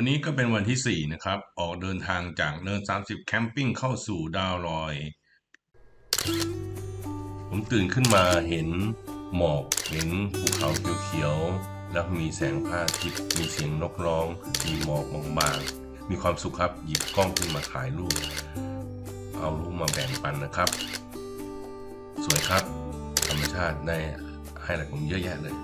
วันนี้ก็เป็นวันที่ 4 นะครับ ออกเดินทางจากเนิน 30 แคมปิ้งเข้าสู่ดาวลอย ผมตื่นขึ้นมาเห็นหมอก เห็นภูเขาเขียวๆ แล้วมีแสงพระอาทิตย์มีเสียงนกร้อง มีหมอกบางๆ มีความสุขครับ หยิบกล้องขึ้นมาถ่ายรูป เอารูปมาแบ่งปันนะครับ สวยครับ ธรรมชาติได้ให้อะไรผมเยอะแยะเลย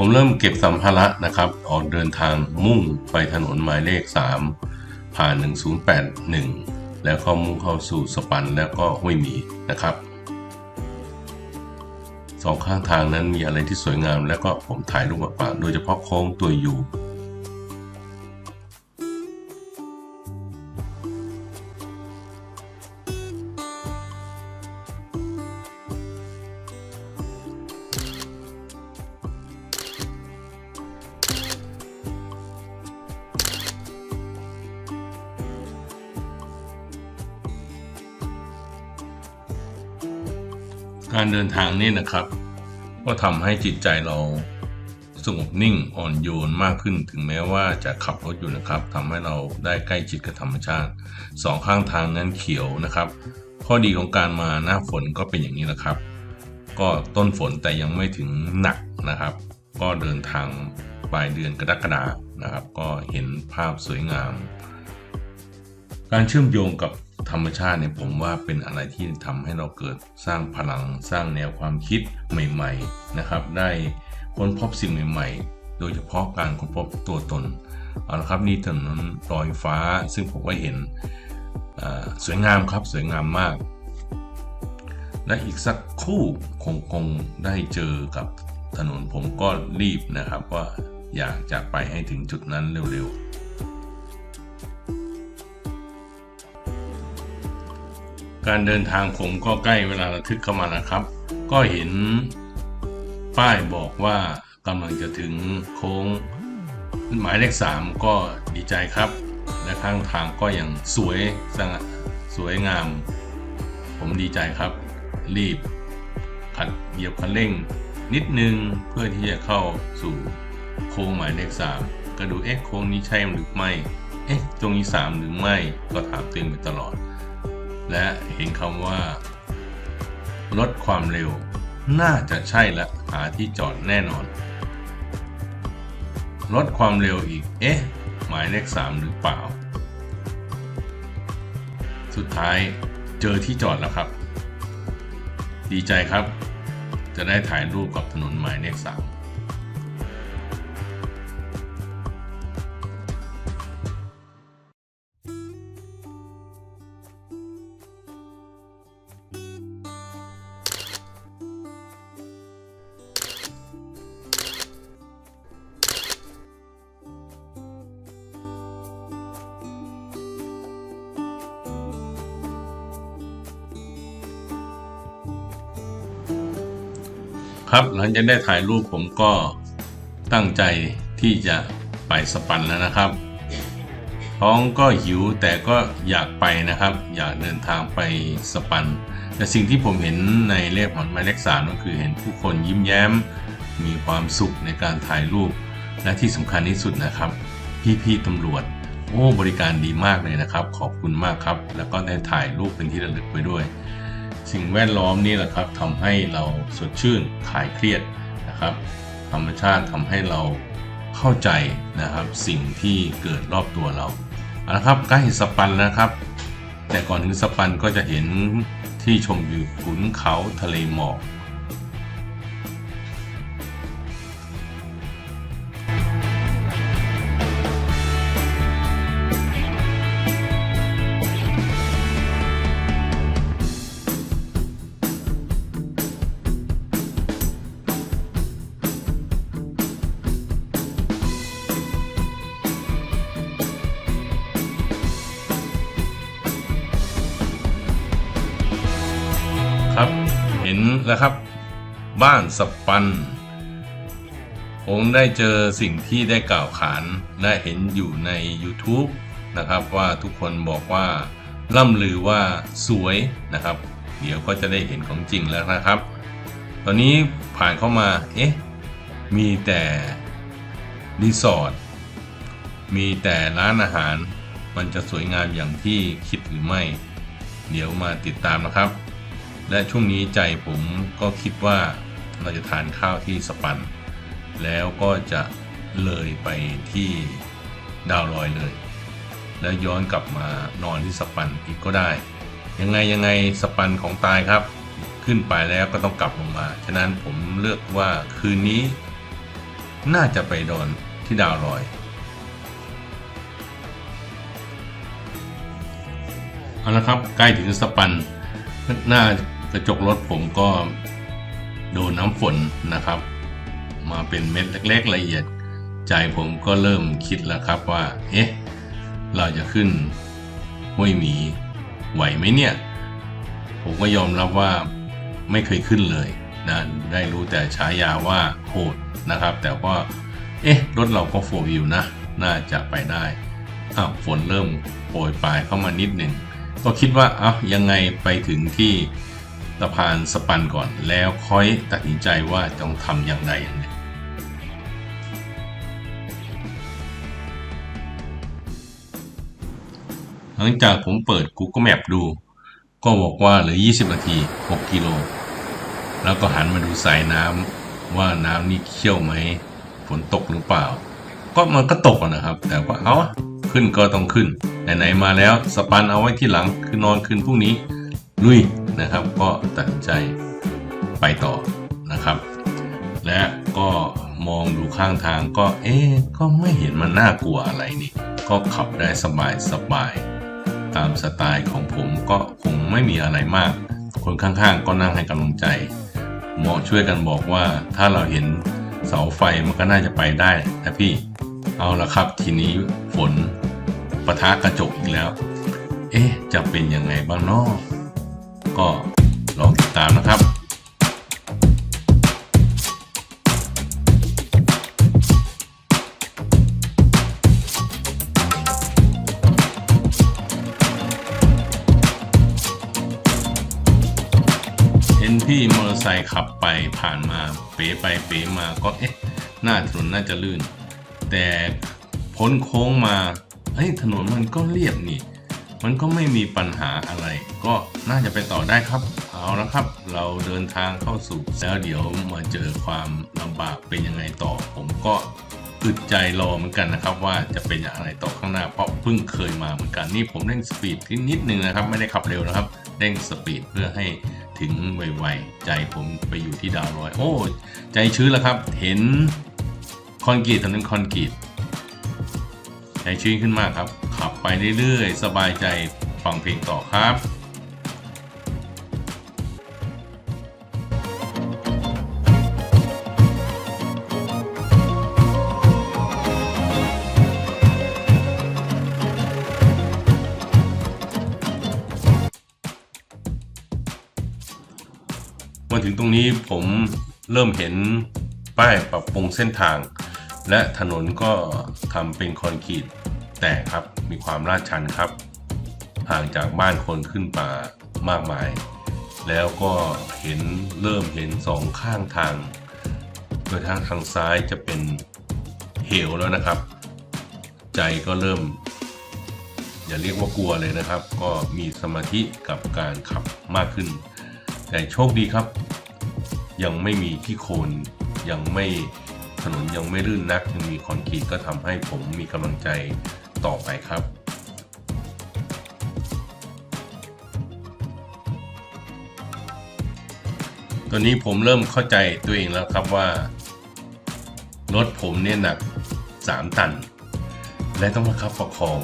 ผมเริ่มเก็บสัมภาระนะครับ ออกเดินทางมุ่งไปถนนหมายเลข 3 ผ่าน 1081 แล้วก็มุ่งเข้าสู่สปันแล้วก็ห้วยหมีนะครับสองข้างทางนั้นมีอะไรที่สวยงาม แล้วก็ผมถ่ายรูปมาฝากโดยเฉพาะโค้งตัวยู ทางนี่นะครับ ก็ทำให้จิตใจเราสงบนิ่งอ่อนโยนมากขึ้นถึงแม้ว่าจะขับรถอยู่นะครับทำให้เราได้ใกล้ชิดกับธรรมชาติสองข้างทางนั้นเขียวนะครับ ข้อดีของการมาหน้าฝนก็เป็นอย่างนี้แหละครับ ก็ต้นฝนแต่ยังไม่ถึงหนักนะครับ ก็เดินทางปลายเดือนกรกฎานะครับ ก็เห็นภาพสวยงาม การเชื่อมโยงกับ ธรรมชาติเนี่ยผมว่าเป็นอะไรที่ทำให้เราเกิดสร้างพลังสร้างแนวความคิดใหม่ๆนะครับ ได้ค้นพบสิ่งใหม่ๆ โดยเฉพาะการค้นพบตัวตนเอาละครับนี่ถนนลอยฟ้าซึ่งผมก็เห็นสวยงามครับสวยงามมาก และอีกสักครู่คงคงได้เจอกับถนนผมก็รีบนะครับว่าอยากจะไปให้ถึงจุดนั้นเร็วๆ การเดินทางผมก็ใกล้เวลาระทึกเข้ามาแล้วครับ ก็เห็นป้ายบอกว่ากำลังจะถึงโค้ง หมายเลขสามก็ดีใจครับ และข้างทางก็อยังสวยสงสวยงาม ผมดีใจครับ รีบขัดเหยียบคันเร่ง นิดนึงเพื่อที่จะเข้าสู่โค้งหมายเลขสามก็ดูเอ๊ะโค้งนี้ใช่หรือไม่ เอ๊ะตรงนี้สามหรือไม่ก็ถามตัวเองไปตลอด และเห็นคำว่า ลดความเร็ว น่าจะใช่ละหาที่จอดแน่นอน ลดความเร็วอีก เอ๊ะ หมายเลข 3 หรือเปล่า สุดท้ายเจอที่จอดแล้วครับ ดีใจครับ จะได้ถ่ายรูปกับถนนหมายเลข3 ครับหลังจากได้ถ่ายรูปผมก็ตั้งใจที่จะไปสปันแล้วนะครับ ท้องก็หิวแต่ก็อยากไปนะครับ อยากเดินทางไปสปัน แต่สิ่งที่ผมเห็นในเลขหมายเลขสามก็คือเห็นผู้คนยิ้มแย้ม มีความสุขในการถ่ายรูป และที่สำคัญที่สุดนะครับ พี่ๆตำรวจ โอ้บริการดีมากเลยนะครับ ขอบคุณมากครับ แล้วก็ได้ถ่ายรูปเป็นที่ระลึกไปด้วย สิ่งแวดล้อมนี่แหละครับทำให้เราสดชื่นคลายเครียดนะครับ ธรรมชาติทำให้เราเข้าใจนะครับ สิ่งที่เกิดรอบตัวเราเอาละครับใกล้สปันแล้วครับ แต่ก่อนถึงสปันก็จะเห็นที่ชมวิวขุนเขาทะเลหมอก นแล้วครับ บ้านสปันผมได้เจอสิ่งที่ได้กล่าวขานและเห็นอยู่ใน YouTube นะครับว่าทุกคนบอกว่าล่ำลือว่าสวยนะครับ เดี๋ยวก็จะได้เห็นของจริงแล้วนะครับ ตอนนี้ผ่านเข้ามาเอ๊ะมีแต่รีสอร์ทมีแต่ร้านอาหารมันจะสวยงามอย่างที่คิดหรือไม่ เดี๋ยวมาติดตามนะครับ และช่วงนี้ใจผมก็คิดว่าเราจะทานข้าวที่สปัน แล้วก็จะเลยไปที่ดาวลอยเลย แล้วย้อนกลับมานอนที่สปันอีกก็ได้ ยังไงยังไงสปันของตายครับ ขึ้นไปแล้วก็ต้องกลับลงมา ฉะนั้นผมเลือกว่าคืนนี้ น่าจะไปนอนที่ดาวลอยเอาละครับใกล้ถึงสปันน้า กระจกรถผมก็โดนน้ำฝนนะครับ มาเป็นเม็ดเล็ก ๆ ละเอียด ใจผมก็เริ่มคิดแล้วครับว่า เอ๊ะ เราจะขึ้นห้วยหมีไหวไหมเนี่ย ผมก็ยอมรับว่าไม่เคยขึ้นเลยนะได้รู้แต่ฉายาว่าโหดนะครับ แต่ว่าเอ๊ะ รถเราก็โฟวิวนะ น่าจะไปได้อ้าวฝนเริ่มโปรยปลายเข้ามานิดหนึ่งก็คิดว่าเอ้ายังไงไปถึงที่ สะพานสปันก่อนแล้วค่อยตัดสินใจว่าต้องทำอย่างไรอย่างไรหลังจากผมเปิด Google Map ดู ก็บอกว่าเหลือ 20 นาที 6 กิโล แล้วก็หันมาดูสายน้ำว่าน้ำนี่เชี่ยวไหมฝนตกหรือเปล่า ก็มันก็ตกนะครับ แต่ว่าเอาอะขึ้นก็ต้องขึ้น ไหน ๆ มาแล้วสปันเอาไว้ที่หลังคือนอนคืนพรุ่งนี้ ลุยนะครับ ก็ตัดสินใจไปต่อนะครับ และก็มองดูข้างทางก็เอ๊ก็ไม่เห็นมันน่ากลัวอะไรนี่ ก็ขับได้สบายสบายตามสไตล์ของผมก็คงไม่มีอะไรมาก คนข้างๆ ก็นั่งให้กำลังใจหมอช่วยกันบอกว่าถ้าเราเห็นเสาไฟมันก็น่าจะไปได้นะพี่ เอาละครับทีนี้ฝนปะทะกระจกอีกแล้ว เอ๊ะจะเป็นยังไงบ้างเนาะ ก็ลองติดตามนะครับเห็นพี่มอเตอร์ไซค์ขับไปผ่านมาเป๋ไปเป๋มาก็เอ๊ะหน้าถนนน่าจะลื่น แต่พ้นโค้งมาเฮ้ยถนนมันก็เรียบนี่ มันก็ไม่มีปัญหาอะไร ก็น่าจะไปต่อได้ครับ เอาละครับ เราเดินทางเข้าสู่แล้วเดี๋ยวมาเจอความลำบากเป็นยังไงต่อ ผมก็อึดใจรอเหมือนกันนะครับ ว่าจะเป็นอย่างไรต่อข้างหน้า เพราะเพิ่งเคยมาเหมือนกันนี่ผมเร่งสปีดนิดนึงนะครับ ไม่ได้ขับเร็วนะครับเร่งสปีดเพื่อให้ถึงไวๆใจผมไปอยู่ที่ดาวร้อย โอ้ ใจชื้นแล้วครับ เห็นคอนกรีตถนนคอนกรีตใจชื้นขึ้นมากครับ ขับไปเรื่อยๆ สบายใจฟังเพลงต่อครับมาถึงตรงนี้ผมเริ่มเห็นป้ายปรับปรุงเส้นทาง และถนนก็ทำเป็นคอนกรีตแต่ครับ มีความลาดชันครับห่างจากบ้านคนขึ้นป่ามากมาย แล้วก็เห็นเริ่มเห็นสองข้างทาง โดยทางทางซ้ายจะเป็นเหวแล้วนะครับ ใจก็เริ่ม อย่าเรียกว่ากลัวเลยนะครับ ก็มีสมาธิกับการขับมากขึ้น แต่โชคดีครับ ยังไม่มีที่โคลนยังไม่ถนนยังไม่ลื่นนักยังมีคอนกรีตก็ทำให้ผมมีกำลังใจ ต่อไปครับตอนนี้ผมเริ่มเข้าใจตัวเองแล้วครับว่า รถผมเนี่ยหนัก 3 ตัน และต้องประคับประคอง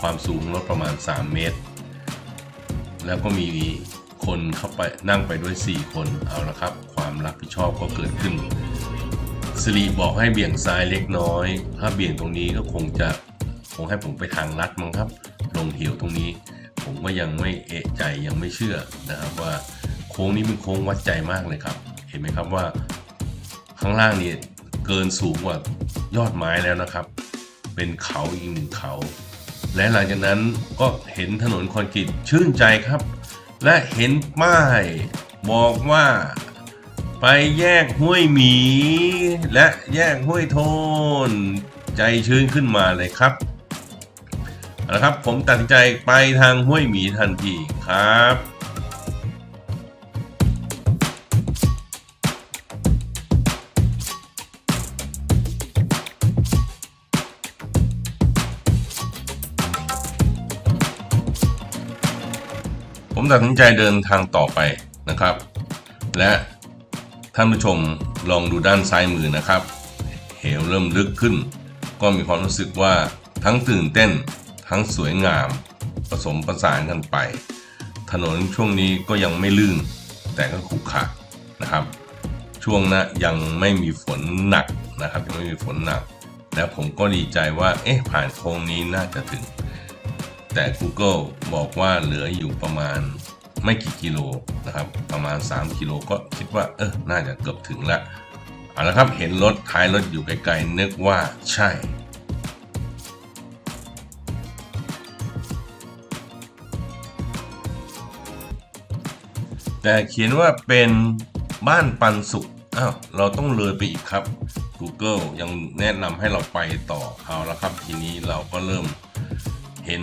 ความสูงรถประมาณ 3 เมตร แล้วก็มีคนเข้าไปนั่งไปด้วย 4 คนเอาละครับ ความรับผิดชอบก็เกิดขึ้นสิริบอกให้เบี่ยงซ้ายเล็กน้อย ถ้าเบี่ยงตรงนี้ก็คงจะ คงให้ผมไปทางลัดมั้งครับ ลงเหวตรงนี้ ผมก็ยังไม่เอะใจยังไม่เชื่อนะครับว่าโค้งนี้เป็นโค้งวัดใจมากเลยครับ เห็นไหมครับว่า ข้างล่างนี่เกินสูงกว่ายอดไม้แล้วนะครับ เป็นเขาอีกหนึ่งเขา และหลังจากนั้นก็เห็นถนนคอนกรีตชื่นใจครับ และเห็นป้ายบอกว่าไปแยกห้วยหมี และแยกห้วยโทน ใจชื้นขึ้นมาเลยครับ เอาละครับ ผมตัดสินใจไปทางห้วยหมีทันทีครับผมตัดสินใจเดินทางต่อไปนะครับ และท่านผู้ชมลองดูด้านซ้ายมือนะครับ เหวเริ่มลึกขึ้น ก็มีความรู้สึกว่าทั้งตื่นเต้น ทั้งสวยงาม ผสมประสานกันไป ถนนช่วงนี้ก็ยังไม่ลื่น แต่ก็ขรุขระนะครับ ช่วงนะยังไม่มีฝนหนักนะครับยังไม่มีฝนหนัก แล้วผมก็ดีใจว่าเอ๊ะผ่านโค้งนี้น่าจะถึง แต่ Google บอกว่าเหลืออยู่ประมาณไม่กี่กิโลนะครับ ประมาณ 3 กิโลก็คิดว่าเออน่าจะเกือบถึงล้วเอาละครับเห็นรถท้ายรถอยู่ไกลๆนึกว่าใช่ แต่เขียนว่าเป็นบ้านปันสุขอ้าวเราต้องเลยไปอีกครับ Google ยังแนะนำให้เราไปต่อเอาละครับ ทีนี้เราก็เริ่มเห็น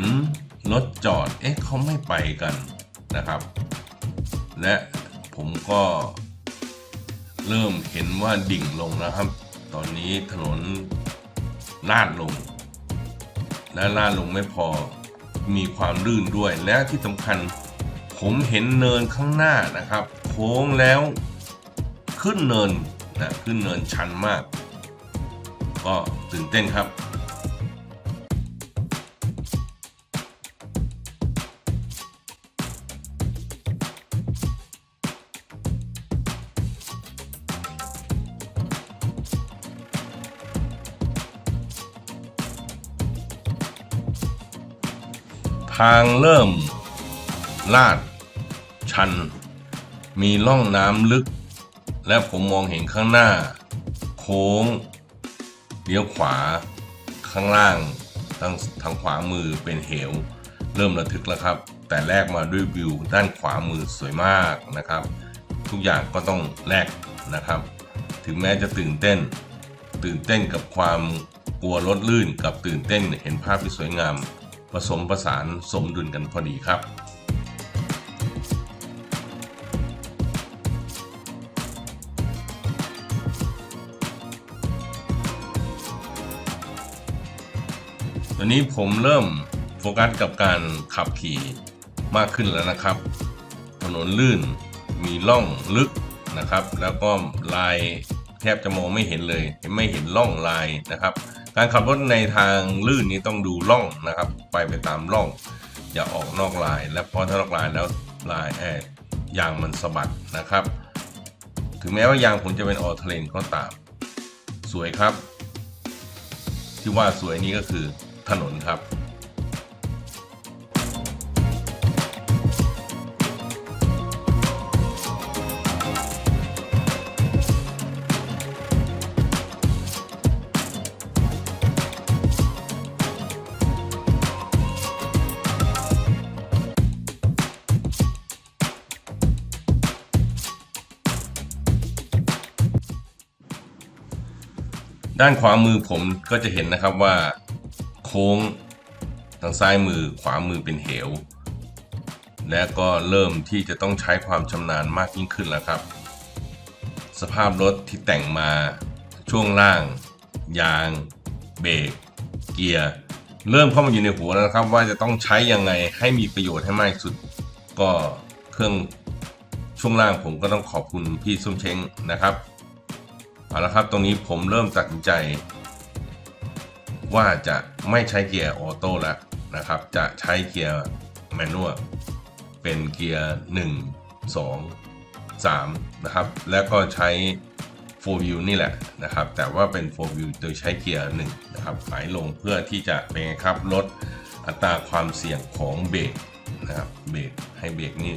รถจอด เอ๊ะเขาไม่ไปกันนะครับ และผมก็เริ่มเห็นว่าดิ่งลงนะครับ ตอนนี้ถนนลาดลง และลาดลงไม่พอมีความลื่นด้วยและที่สำคัญ ผมเห็นเนินข้างหน้านะครับ โค้งแล้วขึ้นเนินนะขึ้นเนินชันมาก ก็ตื่นเต้นครับทางเริ่มลาด ชัน มีร่องน้ำลึก และผมมองเห็นข้างหน้า โค้งเลี้ยวขวา ข้างล่างทางทางขวามือเป็นเหว เริ่มระทึกแล้วครับ แต่แลกมาด้วยวิวด้านขวามือสวยมากนะครับ ทุกอย่างก็ต้องแลกนะครับ ถึงแม้จะตื่นเต้น ตื่นเต้นกับความกลัวรถลื่นกับตื่นเต้นเห็นภาพที่สวยงาม ผสมผสานสมดุลกันพอดีครับ ตอนนี้ผมเริ่มโฟกัสกับการขับขี่มากขึ้นแล้วนะครับ ถนนลื่นมีร่องลึกนะครับ แล้วก็ลายแทบจะมองไม่เห็นเลย ไม่เห็นร่องลายนะครับ การขับรถในทางลื่นนี้ต้องดูร่องนะครับ ไปไปตามร่อง อย่าออกนอกลาย และพอถ้านอกลายแล้วลายแอบยางมันสะบัดนะครับ ถึงแม้ว่ายางผมจะเป็นออเทเลนก็ตาม สวยครับ ที่ว่าสวยนี้ก็คือ ถนนครับด้านขวามือผมก็จะเห็นนะครับว่า ค้ง ทางซ้ายมือขวามือเป็นเหว และก็เริ่มที่จะต้องใช้ความชำนาญมากยิ่งขึ้นแล้วครับ สภาพรถที่แต่งมาช่วงล่าง ยาง เบรกเกียร์เริ่มเข้ามาอยู่ในหัวแล้วนะครับ ว่าจะต้องใช้ยังไงให้มีประโยชน์ให้มากที่สุด ก็เครื่องช่วงล่างผมก็ต้องขอบคุณพี่ส้มเช้งนะครับเอาละครับตรงนี้ผมเริ่มตัดสินใจ ว่าจะไม่ใช้เกียร์ออโต้แล้วนะครับ จะใช้เกียร์แมนนวลเป็นเกียร์ 1 2 3 นะครับ แล้วก็ใช้ 4 view นี่แหละนะครับ แต่ว่าเป็น 4 view โดยใช้เกียร์1นะครับหมายลงเพื่อที่จะเป็นไงครับลดอัตราความเสี่ยงของเบรกนะครับเบรกให้เบรกนี่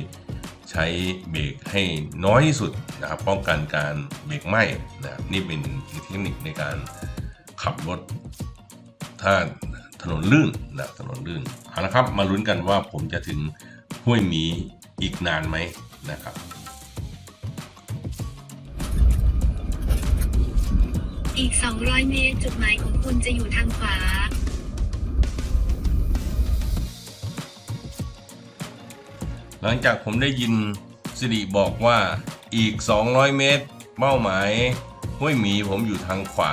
ใช้เบรกให้น้อยที่สุดนะครับป้องกันการเบรกไหม้นะครับนี่เป็นเทคนิคในการขับรถ ถ้าถถนนลื่นนะถนนลื่นเอาละครับมาลุ้นกันว่าผมจะถึงห้วยหมีอีกนานไหมนะครับอีก 200 เมตร จุดหมายของคุณจะอยู่ทางขวา หลังจากผมได้ยินสิริบอกว่าอีก 200 เมตร เป้าหมายห้วยหมีผมอยู่ทางขวา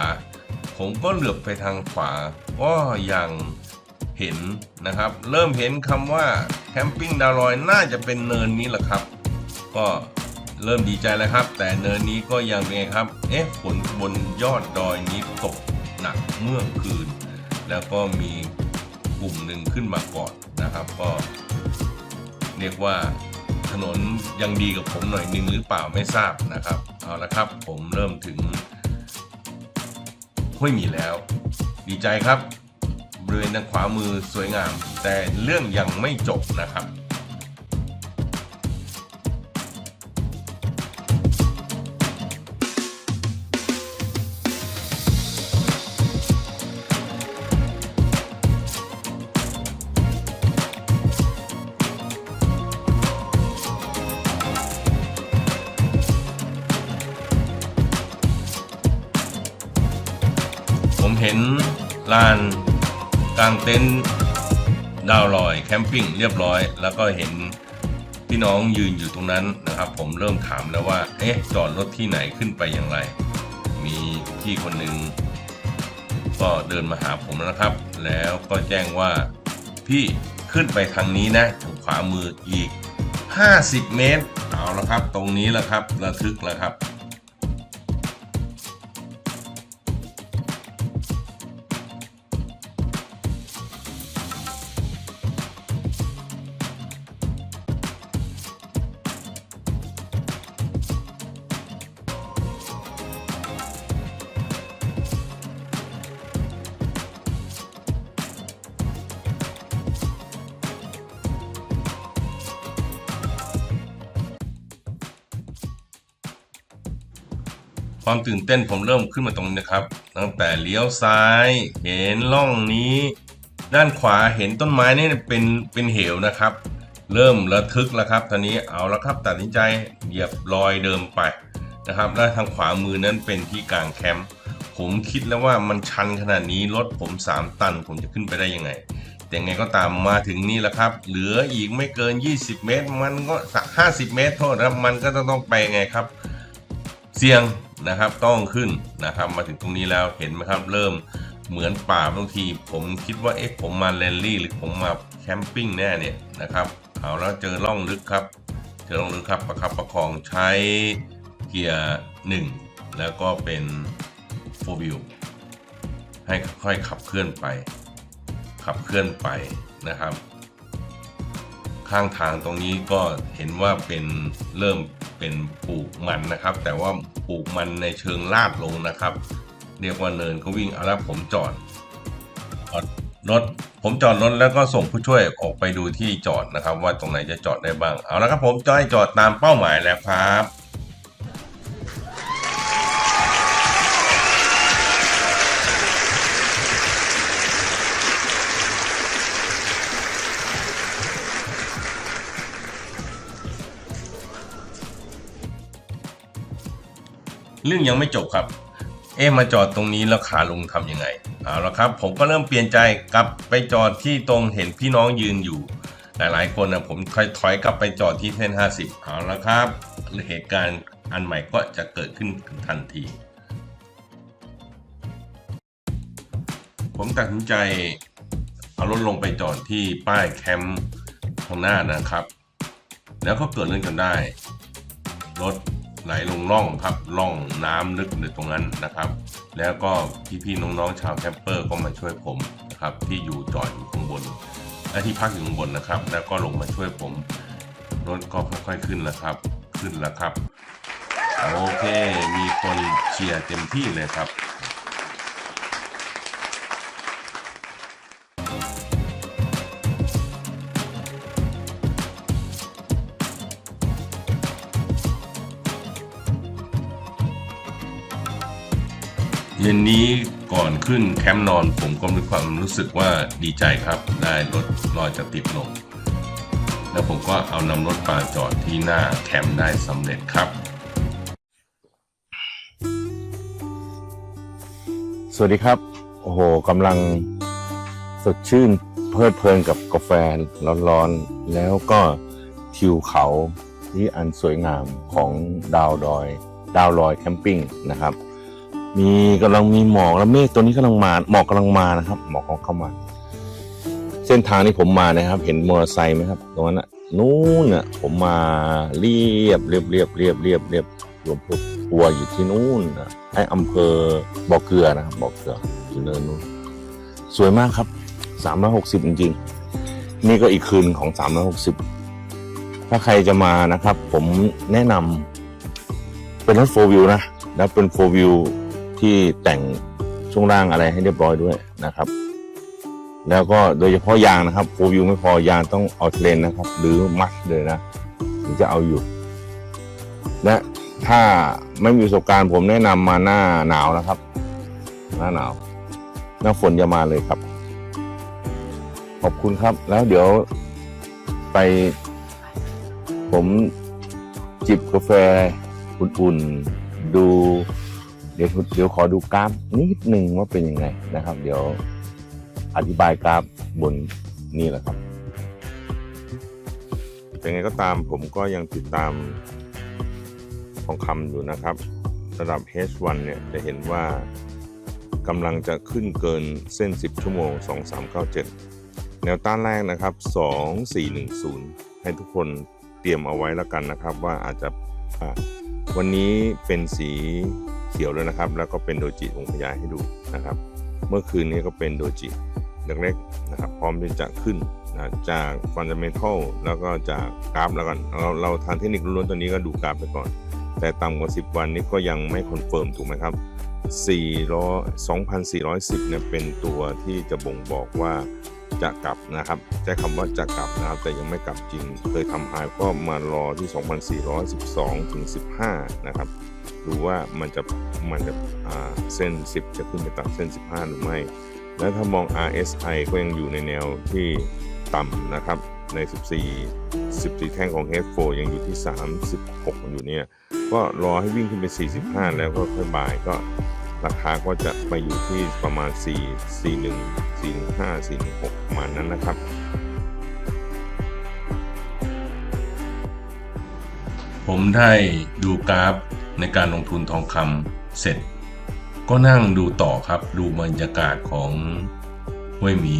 ผมก็เหลือบไปทางขวาก็ยังเห็นนะครับ เริ่มเห็นคำว่าแคมปิ้งดาวลอยน่าจะเป็นเนินนี้แหละครับ ก็เริ่มดีใจแล้วครับ แต่เนินนี้ก็ยังเป็นไงครับ เอ๊ะฝนบนยอดดอยนี้ตกหนักเมื่อคืน แล้วก็มีกลุ่มหนึ่งขึ้นมาก่อนนะครับ ก็เรียกว่าถนนยังดีกับผมหน่อยนึงหรือเปล่าไม่ทราบนะครับ เอาละครับผมเริ่มถึง ห้วยหมีแล้ว ดีใจครับบริเวณทางขวามือสวยงาม แต่เรื่องยังไม่จบนะครับ ลานกลางเต็นท์ดาวลอยแคมปิ้งเรียบร้อย แล้วก็เห็นพี่น้องยืนอยู่ตรงนั้นนะครับ ผมเริ่มถามแล้วว่า เอ๊ะจอดรถที่ไหนขึ้นไปอย่างไร มีพี่คนหนึ่งก็เดินมาหาผมแล้วนะครับ แล้วก็แจ้งว่าพี่ขึ้นไปทางนี้นะทางขวามืออีก 50 เมตร เอาละครับ ตรงนี้แหละครับ ระทึกแล้วครับ ความตื่นเต้นผมเริ่มขึ้นมาตรงนี้นะครับ ตั้งแต่เลี้ยวซ้ายเห็นล่องนี้ ด้านขวาเห็นต้นไม้นี่เป็นเป็นเหวนะครับ เริ่มระทึกแล้วครับตอนนี้เอาละครับตัดสินใจเหยียบรอยเดิมไปนะครับและทางขวามือนั้นเป็นที่กลางแคมป์ผมคิดแล้วว่ามันชันขนาดนี้รถผม 3 ตัน ผมจะขึ้นไปได้ยังไง แต่ไงก็ตามมาถึงนี่แหละครับ เหลืออีกไม่เกิน 20 เมตร มันก็สัก50 เมตรโทษครับ มันก็จะต้องไปไงครับ เสี่ยง นะครับ ต้องขึ้นนะครับ มาถึงตรงนี้แล้วเห็นไหมครับ เริ่มเหมือนป่าบางที ผมคิดว่าเอ๊ะผมมาแรลลี่หรือผมมาแคมปิ้งแน่เนี่ยนะครับเอาแล้วเจอร่องลึกครับ เจอร่องลึกครับประคับประคองใช้เกียร์หนึ่งแล้วก็เป็นโฟวิลให้ค่อยขับเคลื่อนไป ขับเคลื่อนไปนะครับ ข้างทางตรงนี้ก็เห็นว่าเป็นเริ่ม เป็นปลูกมันนะครับ แต่ว่าปลูกมันในเชิงลาดลงนะครับ เรียกว่าเนินก็วิ่งเอาแล้วผมจอดรถผมจอดรถแล้วก็ส่งผู้ช่วยออกไปดูที่จอดนะครับ ว่าตรงไหนจะจอดได้บ้างเอาละครับผมจอยจอดตามเป้าหมายแล้วครับ เรื่องยังไม่จบครับ เอ๊มาจอดตรงนี้แล้วขาลงทำยังไงเอาละครับ ผมก็เริ่มเปลี่ยนใจกลับไปจอดที่ตรงเห็นพี่น้องยืนอยู่ หลายๆ คนนะผมค่อยถอยกลับไปจอดที่เส้น 50เอาละครับเหตุการณ์อันใหม่ก็จะเกิดขึ้นทันที ผมตัดสินใจเอารถลงไปจอดที่ป้ายแคมป์ข้างหน้านะครับ แล้วก็เกิดเรื่องจนได้ รถ ไหลลงร่องครับร่องน้ำลึกในตรงนั้นนะครับ แล้วก็พี่ๆน้องๆชาวแคมเปอร์ก็มาช่วยผมนะครับที่อยู่จอดอยู่ข้างบนและที่พักอยู่ข้างบนนะครับ แล้วก็ลงมาช่วยผมรถก็ค่อยๆขึ้นแล้วครับ ขึ้นแล้วครับ โอเค มีคนเชียร์เต็มที่เลยครับ เย็นนี้ก่อนขึ้นแคมป์นอนผมก็มีความรู้สึกว่าดีใจครับ ได้รถลอยจะติดลงแล้วผมก็เอานำรถมาจอดที่หน้าแคมป์ได้สำเร็จครับ สวัสดีครับ โอ้โหกำลังสดชื่นเพลิดเพลินกับกาแฟร้อนๆ แล้วก็ทิวเขาที่อันสวยงามของดาวดอย ดาวลอยแคมปิ้งนะครับ มีกำลังมีหมอกแล้วเมฆตัวนี้กำลังมาหมอกกำลังมานะครับ หมอกกำลังเข้ามา เส้นทางที่ผมมานะครับ เห็นมอเตอร์ไซค์ไหมครับ ตรงนั้นนะนู้นน่ะ ผมมาเรียบเรียบเรียบเรียบเรียบเรียบรวมพวกทัวอยู่ที่นู้นน่ะไออำเภอบ่อเกลือนะครับบ่อเกลืออยู่เนินนู้นสวยมากครับ360จริงๆ นี่ก็อีกคืนของ360ถ้าใครจะมานะครับ ผมแนะนำเป็นรถโฟวิวนะ แล้วเป็นโฟวิว ที่แต่งช่วงล่างอะไรให้เรียบร้อยด้วยนะครับ แล้วก็โดยเฉพาะยางนะครับโฟวิวไม่พอยางต้องเอาเทรนนะครับ หรือมัดเลยนะถึงจะเอาอยู่ และถ้าไม่มีประสบการณ์ผมแนะนำมาหน้าหนาวนะครับ หน้าหนาว หน้าฝนอย่ามาเลยครับ ขอบคุณครับ แล้วเดี๋ยวไป ผมจิบกาแฟอุ่นๆดู เดี๋ยวเดี๋ยวขอดูกราฟนิดหนึ่งว่าเป็นยังไงนะครับ เดี๋ยวอธิบายกราฟบนนี่แหละครับเป็นไงก็ตามผมก็ยังติดตามทองคำอยู่นะครับ ระดับ H1 เนี่ยจะเห็นว่ากำลังจะขึ้นเกินเส้น 10 ชั่วโมง 2397 แนวต้านแรกนะครับ 2410 ให้ทุกคนเตรียมเอาไว้แล้วกันนะครับ ว่าอาจจะวันนี้เป็นสี เขียวเลยนะครับ แล้วก็เป็นโดจิผมขยายให้ดูนะครับ เมื่อคืนนี้ก็เป็นโดจิเล็กๆนะครับ พร้อมที่จะขึ้นนะจากฟันเดเมทัลแล้วก็จากกราฟแล้วกันเราเราทางเทคนิคล้วนๆตัวนี้ก็ดูกราฟไปก่อน แต่ต่ำกว่า 10 วันนี้ก็ยังไม่คอนเฟิร์มถูกไหมครับ400 2,410เนี่ยเป็นตัวที่จะบ่งบอกว่าจะกลับนะครับใช้คำว่าจะกลับนะครับ แต่ยังไม่กลับจริง เคยทำไฮก็มารอที่ 2,412ถึง15 นะครับ ดูว่ามันจะมันจะเส้น 10 จะขึ้นไปตัดเส้น 15 หรือไม่ แล้วถ้ามอง RSI ก็ยังอยู่ในแนวที่ต่ำนะครับ ใน 14 14 แท่งของ H4 ยังอยู่ที่ 36 อยู่เนี่ย ก็รอให้วิ่งขึ้นไป 45 แล้วก็ค่อยบ่ายก็ราคาก็จะไปอยู่ที่ประมาณ 4 41 415 416ประมาณนั้นนะครับผมได้ดูกราฟ ในการลงทุนทองคำเสร็จ ก็นั่งดูต่อครับดูบรรยากาศของห้วยหมี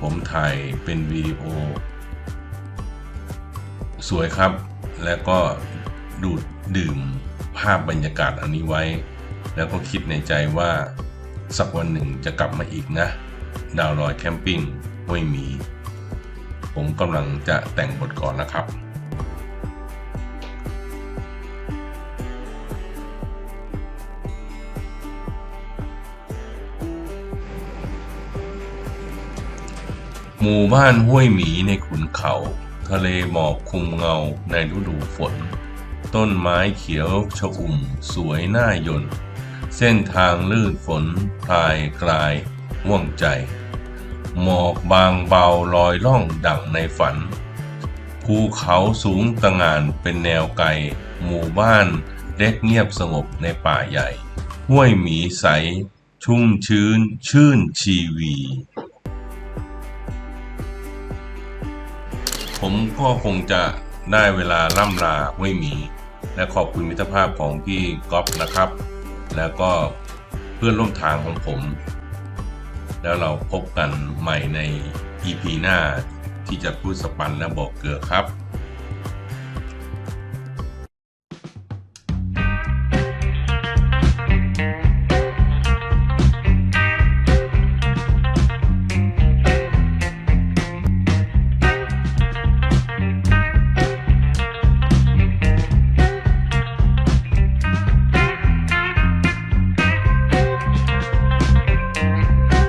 ผมถ่ายเป็นวิดีโอ สวยครับ แล้วก็ดูดดื่มภาพบรรยากาศอันนี้ไว้แล้วก็คิดในใจว่า สักวันหนึ่งจะกลับมาอีกนะ ดาวลอยแคมปิ้งห้วยหมี ผมกำลังจะแต่งบทก่อนแล้วครับ หมู่บ้านห้วยหมีในขุนเขา ทะเลหมอกคลุมเงาในฤดูฝน ต้นไม้เขียวชอุ่มสวยน่ายนเส้นทางลื่นฝนพลายกลายว่วงใจ หมอกบางเบาลอยล่องดั่งในฝัน ภูเขาสูงตะงานเป็นแนวไกล หมู่บ้านเล็กเงียบสงบในป่าใหญ่ ห้วยหมีใส ชุ่มชื้นชื่นชีวี ผมก็คงจะได้เวลาล่ำลาห้วยหมี และขอบคุณมิตรภาพของพี่ก๊อฟนะครับ แล้วก็เพื่อนร่วมทางของผม แล้วเราพบกันใหม่ใน EP หน้าที่จะพูดสปันและบอกเกลือครับ